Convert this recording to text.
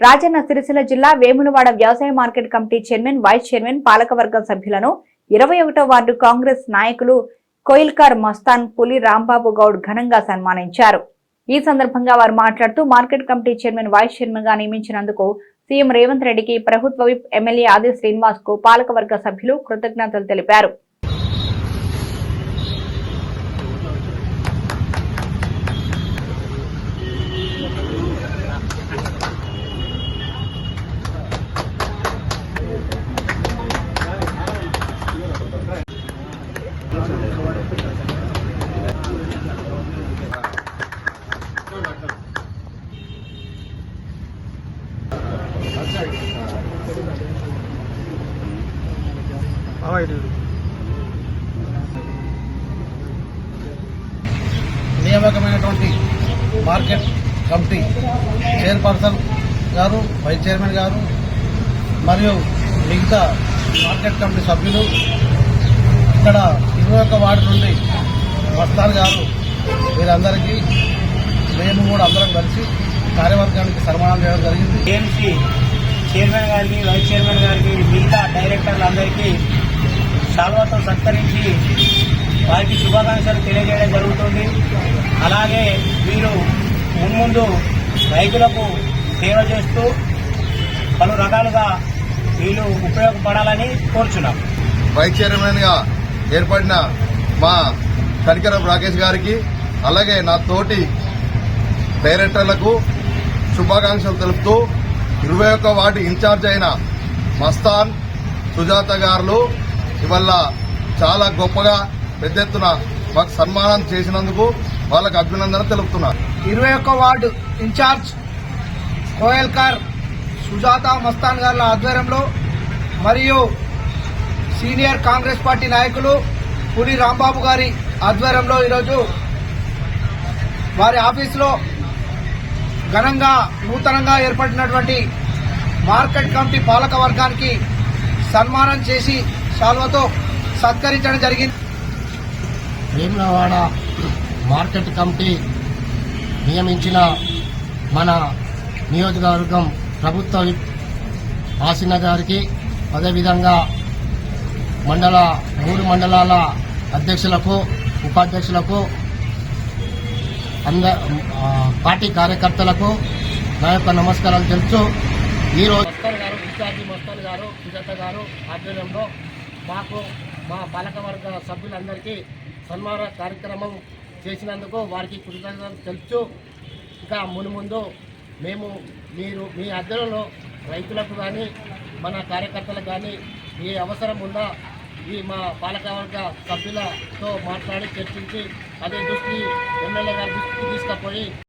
రాజన్న సిరిసిల్ల జిల్లా వేములవాడ వ్యవసాయ market committee chairman vice chairman పాలకవర్గం సభ్యులను ఇరవై ఒకటో వార్డు కాంగ్రెస్ నాయకులు కోయిల్కార్ మస్తాన్ పులి రాంబాబు గౌడ్ ఘనంగా సన్మానించారు. ఈ సందర్భంగా వారు మాట్లాడుతూ మార్కెట్ కమిటీ చైర్మన్ వైస్ చైర్మన్గా నియమించినందుకు సీఎం రేవంత్ రెడ్డికి ప్రభుత్వ విప్ ఎమ్మెల్యే ఆది శ్రీనివాస్కు పాలకవర్గ సభ్యులు కృతజ్ఞతలు తెలిపారు. నియామకమైనటువంటి మార్కెట్ కమిటీ చైర్పర్సన్ గారు వైస్ చైర్మన్ గారు మరియు మిగతా మార్కెట్ కమిటీ సభ్యులు ఇక్కడ ఇరవై ఒక్క వార్డు నుండి మస్తాన్ గారు వీరందరికీ మేము కూడా అందరం కలిసి కార్యవర్గానికి సన్మానం చేయడం జరిగింది. ఏఎంసీ చైర్మన్ గారికి వైస్ చైర్మన్ గారికి మిగతా డైరెక్టర్లందరికీ శాల్వాతో సత్కరించి వారికి శుభాకాంక్షలు తెలియజేయడం జరుగుతుంది. అలాగే వీరు మున్ముందు రైతులకు సేవ చేస్తూ పలు రకాలుగా వీళ్ళు ఉపయోగపడాలని కోరుచున్నాం. వైస్ చైర్మన్గా ఏర్పడిన మా కనికరం రాకేష్ గారికి అలాగే నా తోటి డైరెక్టర్లకు శుభాకాంక్షలు తెలుపుతూ ఇరవై ఒక్క వార్డు ఇన్ఛార్జ్ అయిన మస్తాన్ సుజాత గారు ఇవల్ల చాలా గొప్పగా పెద్ద ఎత్తున మాకు సన్మానం చేసినందుకు వాళ్ళకు అభినందన తెలుపుతున్నారు. ఇరవై ఒక్క వార్డు ఇన్ఛార్జ్ కోయల్కర్ సుజాత మస్తాన్ గారుల ఆధ్వర్యంలో మరియు సీనియర్ కాంగ్రెస్ పార్టీ నాయకులు పురి రాంబాబు గారి ఆధ్వర్యంలో ఈరోజు వారి ఆఫీసులో ఘనంగా నూతనంగా ఏర్పడినటువంటి మార్కెట్ కమిటీ పాలక వర్గానికి సన్మానం చేసి శాల్వతో సత్కరించడం జరిగింది. వేములవాడ మార్కెట్ కమిటీ నియమించిన మన నియోజకవర్గం ప్రభుత్వ విప్ ఆసిన గారికి అదేవిధంగా మండల మూడు మండలాల అధ్యక్షులకు ఉపాధ్యక్షులకు అంద పార్టీ కార్యకర్తలకు నా యొక్క నమస్కారాలు తెలుసు ఈరోజు మస్తాన్ గారు ఇన్ఛార్జి మస్తాన్ గారు సుజాత గారు ఆధ్వర్యంలో మాకు మా పాలకవర్గ సభ్యులందరికీ సన్మాన కార్యక్రమం చేసినందుకు వారికి కృతజ్ఞతలు తెలుసు ఇంకా మునుముందు మేము మీరు మీ అద్దెలలో రైతులకు కానీ మన కార్యకర్తలకు కానీ ఏ అవసరం ఉందా ఈ మా పాలకవర్గ సభ్యులతో మాట్లాడి చర్చించి అదే దృష్టి ఎమ్మెల్యే గారి దృష్టికి తీసుకుపోయి